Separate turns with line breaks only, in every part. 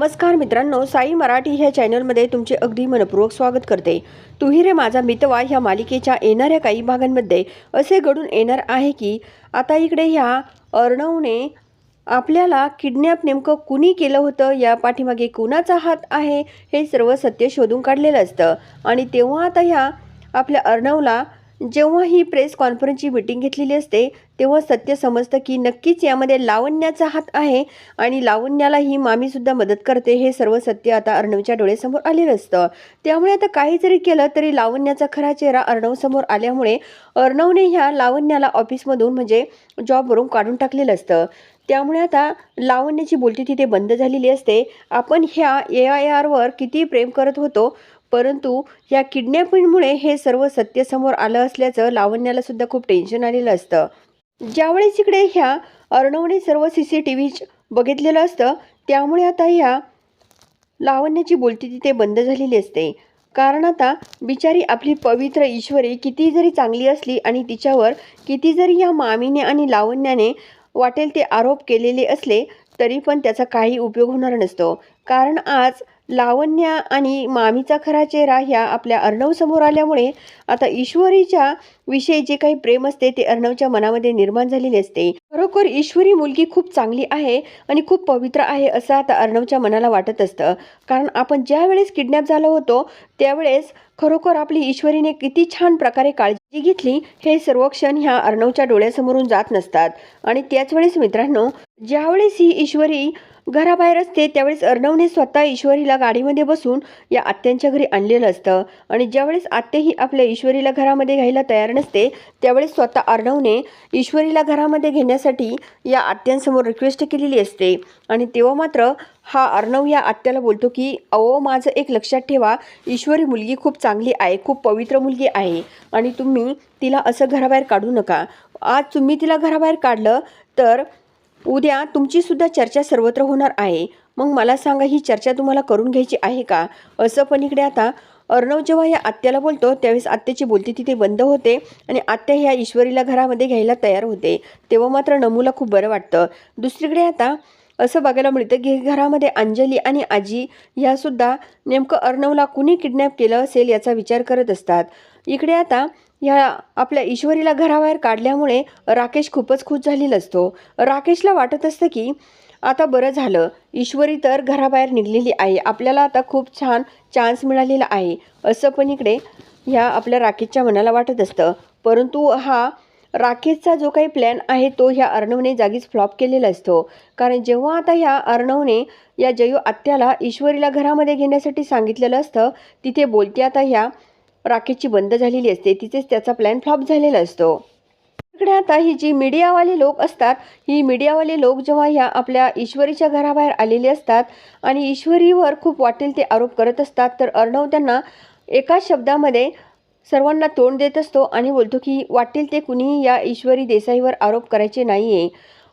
नमस्कार मित्रांनो साई मराठी ह्या चॅनलमध्ये तुमचे अगदी मनपूर्वक स्वागत करते. तुही रे माझा मितवा ह्या मालिकेच्या येणाऱ्या काही भागांमध्ये असे घडून येणार आहे की आता इकडे ह्या अर्णवने आपल्याला किडनॅप नेमकं कुणी केलं होतं या पाठीमागे कुणाचा हात आहे हे सर्व सत्य शोधून काढलेलं असतं. आणि तेव्हा आता ह्या आपल्या अर्णवला जेव्हा ही प्रेस कॉन्फरन्सची मीटिंग घेतलेली असते तेव्हा सत्य समजतं की नक्कीच यामध्ये लावण्याचा हात आहे आणि लावण्याला ही मामीसुद्धा मदत करते हे सर्व सत्य आता अर्णवच्या डोळ्यासमोर आलेलं असतं. त्यामुळे आता काही जरी केलं तरी लावण्याचा खरा चेहरा अर्णवसमोर आल्यामुळे अर्णवने ह्या लावण्याला ऑफिसमधून म्हणजे जॉबवरून काढून टाकलेलं असतं. त्यामुळे आता लावण्याची बोलती तिथे बंद झालेली असते. आपण ह्या ए आय आरवर किती प्रेम करत होतो परंतु या किडनॅपिंगमुळे हे सर्व सत्य समोर आलं असल्याचं लावण्याला सुद्धा खूप टेन्शन आलेलं असतं. ज्यावेळेस इकडे ह्या अर्णवने सर्व सी सी टी व्ही बघितलेलं असतं त्यामुळे आता ह्या लावण्याची बोलती तिथे बंद झालेली असते. कारण आता बिचारी आपली पवित्र ईश्वरी किती जरी चांगली असली आणि तिच्यावर किती जरी या मामीने आणि लावण्याने वाटेल ते आरोप केलेले असले तरी पण त्याचा काही उपयोग होणार नसतो. कारण आज लावण्या आणि मामीचा खरा चेहरा ह्या आपल्या अर्णवसमोर आल्यामुळे आता ईश्वरीच्या विषयी जे काही प्रेम असते ते अर्णवच्या मनामध्ये निर्माण झालेले असते. खरोखर ईश्वरी मुलगी खूप चांगली आहे आणि खूप पवित्र आहे असं आता अर्णवच्या मनाला वाटत असतं. कारण आपण ज्या वेळेस किडनॅप झालो होतो त्यावेळेस खरोखर आपली ईश्वरीने किती छान प्रकारे काळजी घेतली हे सर्व क्षण ह्या अर्णवच्या डोळ्यासमोरून जात नसतात. आणि त्याच वेळेस मित्रांनो ज्यावेळेस ही ईश्वरी घराबाहेर असते त्यावेळेस अर्णवने स्वतः ईश्वरीला गाडीमध्ये बसून या आत्यांच्या घरी आणलेलं असतं. आणि ज्यावेळेस आत्याही आपल्या ईश्वरीला घरामध्ये घ्यायला तयार नसते त्यावेळेस स्वतः अर्णवने ईश्वरीला घरामध्ये घेण्यासाठी या आत्यांसमोर रिक्वेस्ट केलेली असते. आणि तेव्हा मात्र हा अर्णव या आत्याला बोलतो की अहो माझं एक लक्षात ठेवा ईश्वरी मुलगी खूप चांगली आहे खूप पवित्र मुलगी आहे आणि तुम्ही तिला असं घराबाहेर काढू नका. आज तुम्ही तिला घराबाहेर काढलं तर उद्या तुमची सुद्धा चर्चा सर्वत्र होणार आहे. मग मला सांगा ही चर्चा तुम्हाला करून घ्यायची आहे का? असं पण इकडे आता अर्णव जेव्हा या आत्याला बोलतो त्यावेळेस आत्याची बोलती तिथे बंद होते आणि आत्या ह्या ईश्वरीला घरामध्ये घ्यायला तयार होते. तेव्हा मात्र नमूला खूप बरं वाटतं. दुसरीकडे आता असं बघायला मिळतं की घरामध्ये अंजली आणि आजी ह्यासुद्धा नेमकं अर्णवला कुणी किडनॅप केलं असेल याचा विचार करत असतात. इकडे आता ह्या आपल्या ईश्वरीला घराबाहेर काढल्यामुळे राकेश खूपच खुश झालेला असतो. राकेशला वाटत असतं की आता बरं झालं. ईश्वरी तर घराबाहेर निघलेली आहे. आपल्याला आता खूप छान चान्स मिळालेला आहे. असं पण इकडे ह्या आपल्या राकेशच्या मनाला वाटत असतं. परंतु हा राकेशचा जो काही प्लॅन आहे तो ह्या अर्णवने जागीच फ्लॉप केलेला असतो. कारण जेव्हा आता ह्या अर्णवने या जयू आत्याला ईश्वरीला घरामध्ये घेण्यासाठी सांगितलेलं असतं तिथे बोलती आता ह्या राकेशची बंद झालेली असते. तिथेच त्याचा प्लॅन फ्लॉप झालेला असतो. इकडे आता ही जी मीडियावाले लोक असतात ही मीडियावाले लोक जेव्हा ह्या आपल्या ईश्वरीच्या घराबाहेर आलेले असतात आणि ईश्वरीवर खूप वाटेल ते आरोप करत असतात तर अर्णव त्यांना एकाच शब्दामध्ये सर्वांना तोंड देत असतो आणि बोलतो की वाटेल ते कुणीही या ईश्वरी देसाईवर आरोप करायचे नाही आहे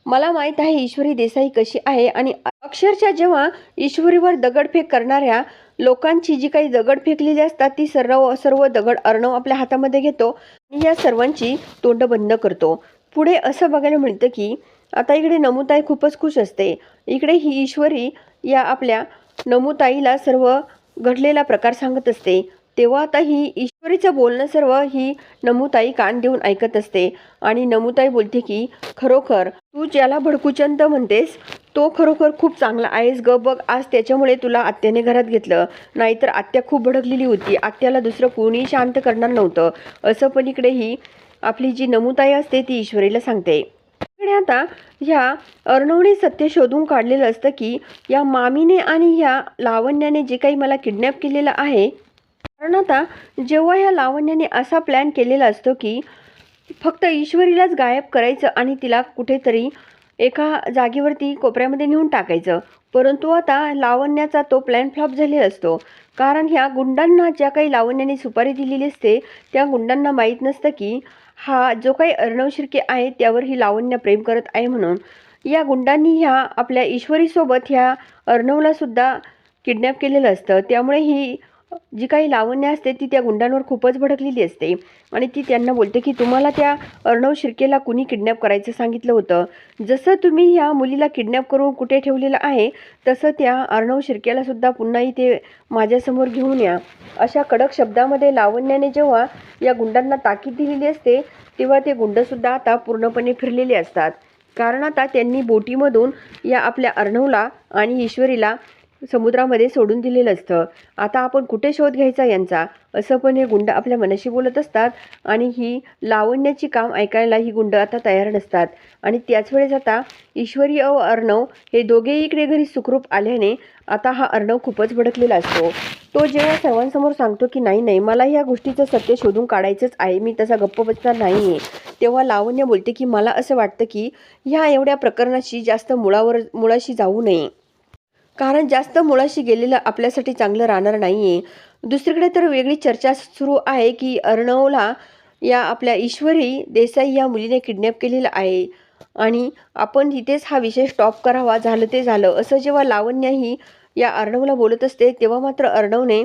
मला माहीत आहे ईश्वरी देसाई कशी आहे आणि अक्षरशः जेव्हा ईश्वरीवर दगडफेक करणाऱ्या लोकांची जी काही दगड फेकलेली असतात ती सर्व सर्व दगड अर्णव आपल्या हातामध्ये घेतो आणि या सर्वांची तोंड बंद करतो. पुढे असं बघायला मिळतं की आता इकडे नमुताई खूपच खुश असते. इकडे ही ईश्वरी या आपल्या नमुताईला सर्व घडलेला प्रकार सांगत असते. तेव्हा आता ही ईश्वरीचं बोलणं सर्व ही नमुताई कान देऊन ऐकत असते. आणि नमुताई बोलते की खरोखर तू ज्याला भडकुचंद म्हणतेस तो खरोखर खूप चांगला आहेस ग. बघ आज त्याच्यामुळे तुला आत्याने घरात घेतलं. नाहीतर आत्या खूप भडकलेली होती. आत्याला दुसरं कोणी शांत करणार नव्हतं. असं पण इकडे ही आपली जी नमुताई असते ती ईश्वरीला सांगते. इकडे आता ह्या अर्णवने सत्य शोधून काढलेलं असतं की या मामीने आणि ह्या लावण्याने जे काही मला किडनॅप केलेलं आहे कारण आता जेव्हा ह्या लावण्याने असा प्लॅन केलेला असतो की फक्त ईश्वरीलाच गायब करायचं आणि तिला कुठेतरी एका जागेवरती कोपऱ्यामध्ये नेऊन टाकायचं. परंतु आता लावण्याचा तो प्लॅन फ्लॉप झालेला असतो. कारण ह्या गुंडांना ज्या काही लावण्याने सुपारी दिलेली असते त्या गुंडांना माहीत नसतं की हा जो काही अर्णव शिर्के आहे त्यावर ही लावण्य प्रेम करत आहे म्हणून. या गुंडांनी ह्या आपल्या ईश्वरीसोबत ह्या अर्णवलासुद्धा किडनॅप केलेलं असतं. त्यामुळे ही जी काही लावण्य असते ती त्या गुंडांवर खूपच भडकलेली असते. आणि ती त्यांना बोलते की तुम्हाला त्या अर्णव शिर्केला कुणी किडनॅप करायचं सांगितलं होतं? जसं तुम्ही ह्या मुलीला किडनॅप करून कुठे ठेवलेलं आहे तसं त्या अर्णव शिर्केलासुद्धा पुन्हाही पुन्हा इथे माझ्यासमोर घेऊन या. अशा कडक शब्दामध्ये लावण्याने जेव्हा या गुंडांना ताकीद दिलेली असते तेव्हा ते गुंडसुद्धा आता पूर्णपणे फिरलेले असतात. कारण आता त्यांनी बोटीमधून या आपल्या अर्णवला आणि ईश्वरीला समुद्रामध्ये सोडून दिलेलं असतं. आता आपण कुठे शोध घ्यायचा यांचा? असं पण हे गुंड आपल्या मनाशी बोलत असतात आणि ही लावण्याची काम ऐकायला ही गुंड आता तयार नसतात. आणि त्याच वेळेस आता ईश्वरी व अर्णव हे दोघेही इकडे घरी सुखरूप आल्याने आता हा अर्णव खूपच भडकलेला असतो. तो जेव्हा सर्वांसमोर सांगतो की नाही नाही मला ह्या गोष्टीचं सत्य शोधून काढायचंच आहे. मी तसा गप्प बसणार नाही आहे तेव्हा लावण्य बोलते की मला असं वाटतं की ह्या एवढ्या प्रकरणाशी जास्त मुळावर मुळाशी जाऊ नये. कारण जास्त मुळाशी गेलेलं आपल्यासाठी चांगलं राहणार नाही आहे दुसरीकडे तर वेगळी चर्चा सुरू आहे की अर्णवला या आपल्या ईश्वरी देसाई या मुलीने किडनॅप केलेलं आहे. आणि आपण तिथेच हा विषय स्टॉप करावा झालं ते झालं. असं जेव्हा लावण्या ही या अर्णवला बोलत असते तेव्हा मात्र अर्णवने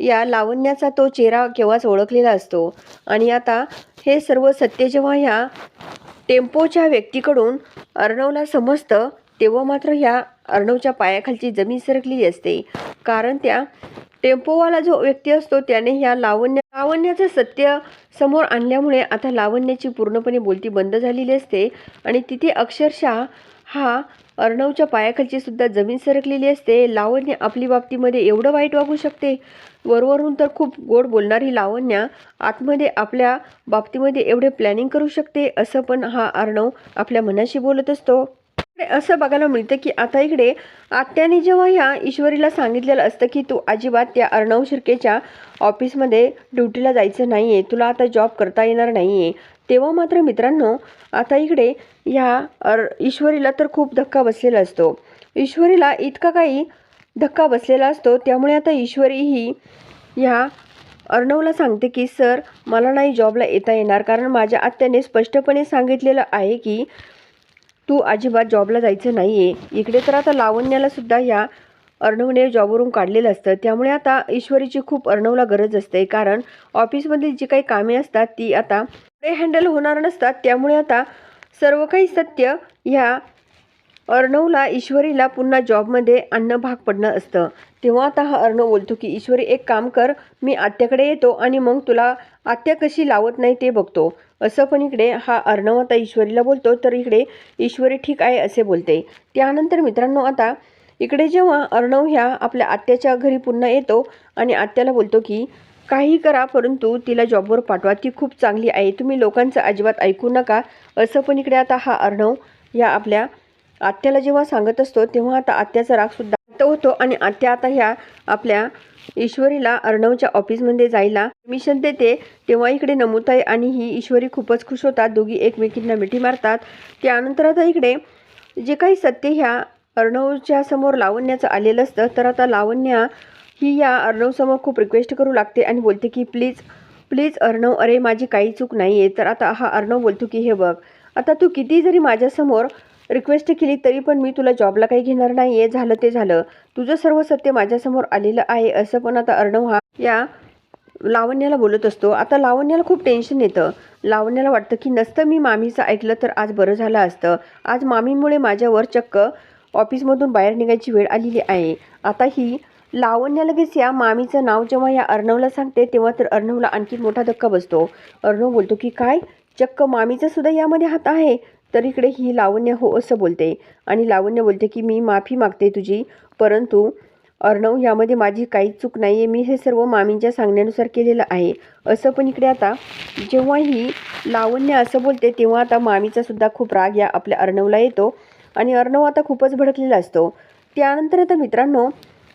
या लावण्याचा तो चेहरा केव्हाच ओळखलेला असतो. आणि आता हे सर्व सत्य जेव्हा ह्या टेम्पोच्या व्यक्तीकडून अर्णवला समजतं तेव्हा मात्र ह्या अर्णवच्या पायाखालची जमीन सरकली असते. कारण त्या टेम्पोवाला जो व्यक्ती असतो त्याने ह्या लावण्य लावण्याचं सत्य समोर आणल्यामुळे आता लावण्याची पूर्णपणे बोलती बंद झालेली असते. आणि तिथे अक्षरशः हा अर्णवच्या पायाखालची सुद्धा जमीन सरकलेली असते. लावण्य आपली बाबतीमध्ये एवढं वाईट वागू शकते. वरवरून तर खूप गोड बोलणारी लावण्या आतमध्ये आपल्या बाबतीमध्ये एवढे प्लॅनिंग करू शकते असं पण हा अर्णव आपल्या मनाशी बोलत असतो. असं बघायला मिळतं की आता इकडे आत्याने जेव्हा ह्या ईश्वरीला सांगितलेलं असतं की तू अजिबात त्या अर्णव शिर्केच्या ऑफिसमध्ये ड्युटीला जायचं नाही आहे तुला आता जॉब करता येणार नाही आहे तेव्हा मात्र मित्रांनो आता इकडे ह्या अर ईश्वरीला तर खूप धक्का बसलेला असतो. ईश्वरीला इतका काही धक्का बसलेला असतो त्यामुळे आता ईश्वरी ही ह्या अर्णवला सांगते की सर मला नाही जॉबला येता येणार. कारण माझ्या आत्याने स्पष्टपणे सांगितलेलं आहे की तू अजिबात जॉबला जायचं नाही आहे इकडे तर आता लावण्याला सुद्धा ह्या अर्णवने जॉबवरून काढलेलं असतं. त्यामुळे आता ईश्वरीची खूप अर्णवला गरज असते. कारण ऑफिसमधली जी काही कामे असतात ती आता पुढे हँडल होणार नसतात. त्यामुळे आता सर्व काही सत्य ह्या अर्णवला ईश्वरीला पुन्हा जॉबमध्ये आणणं भाग पडणं असतं. तेव्हा आता हा अर्णव बोलतो की ईश्वरी एक काम कर. मी आत्याकडे येतो आणि मग तुला आत्या कशी लावत नाही ते बघतो. असं पण इकडे हा अर्णव आता ईश्वरीला बोलतो तर इकडे ईश्वरी ठीक आहे असे बोलते. त्यानंतर मित्रांनो आता इकडे जेव्हा अर्णव ह्या आपल्या आत्याच्या घरी पुन्हा येतो आणि आत्याला बोलतो की काही करा परंतु तिला जॉबवर पाठवा. ती खूप चांगली आहे. तुम्ही लोकांचं अजिबात ऐकू नका. असं पण इकडे आता हा अर्णव या आपल्या आत्याला जेव्हा सांगत असतो तेव्हा आता आत्याचा रागसुद्धा शांत होतो आणि आत्या आता ह्या आपल्या ईश्वरीला अर्णवच्या ऑफिसमध्ये जायला परमिशन देते. तेव्हा इकडे नमुताई आणि ही ईश्वरी खूपच खुश होतात. दोघी एकमेकींना मिठी मारतात. त्यानंतर आता इकडे जे काही सत्य ह्या अर्णवच्या समोर लावण्याचं आलेलं असतं तर आता लावण्या ही या अर्णवसमोर खूप रिक्वेस्ट करू लागते आणि बोलते की प्लीज प्लीज अर्णव अरे माझी काही चूक नाही आहे तर आता हा अर्णव बोलतो की हे बघ आता तू किती जरी माझ्यासमोर रिक्वेस्ट केली तरी पण मी तुला जॉबला काही घेणार नाही. आहे झालं ते झालं. तुझं सर्व सत्य माझ्यासमोर आलेलं आहे असं पण आता अर्णव हा या लावण्याला बोलत असतो. आता लावण्याला खूप टेन्शन येतं. लावण्याला वाटतं की नसतं मी मामीचं ऐकलं तर आज बरं झालं असतं. आज मामीमुळे माझ्यावर चक्क ऑफिसमधून बाहेर निघायची वेळ आलेली आहे. आता ही लावण्या लगेच या मामीचं नाव जेव्हा या अर्णवला सांगते तेव्हा तर अर्णवला आणखी मोठा धक्का बसतो. अर्णव बोलतो की काय? चक्क मामीचा सुद्धा यामध्ये हात आहे? तर इकडे ही लावण्य हो असं बोलते. आणि लावण्य बोलते की मी माफी मागते तुझी परंतु अर्णव यामध्ये माझी काही चूक नाही आहे मी हे सर्व मामींच्या सांगण्यानुसार केलेलं आहे. असं पण इकडे आता जेव्हा ही लावण्य असं बोलते तेव्हा आता मामीचा सुद्धा खूप राग या आपल्या अर्णवला येतो. आणि अर्णव आता खूपच भडकलेला असतो. त्यानंतर आता मित्रांनो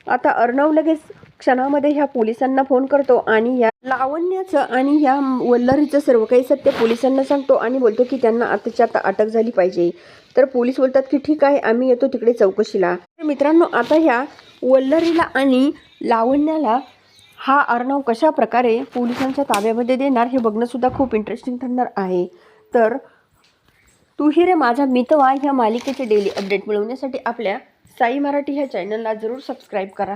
आता अर्णव लगेच क्षणामध्ये ह्या पोलिसांना फोन करतो आणि या लावण्याचं आणि ह्या वल्लरीचं सर्व काही सत्य पोलिसांना सांगतो आणि बोलतो की त्यांना आताच्या आता अटक झाली पाहिजे. तर पोलीस बोलतात की ठीक आहे आम्ही येतो तिकडे चौकशीला. तर मित्रांनो आता ह्या वल्लरीला आणि लावण्याला हा अर्णव कशा प्रकारे पोलिसांच्या ताब्यामध्ये देणार हे बघणंसुद्धा खूप इंटरेस्टिंग ठरणार आहे. तर तू ही रे माझा मितवा ह्या मालिकेचे डेली अपडेट मिळवण्यासाठी आपल्या साई मराठी ह्या चॅनलला जरूर सबस्क्राईब करा.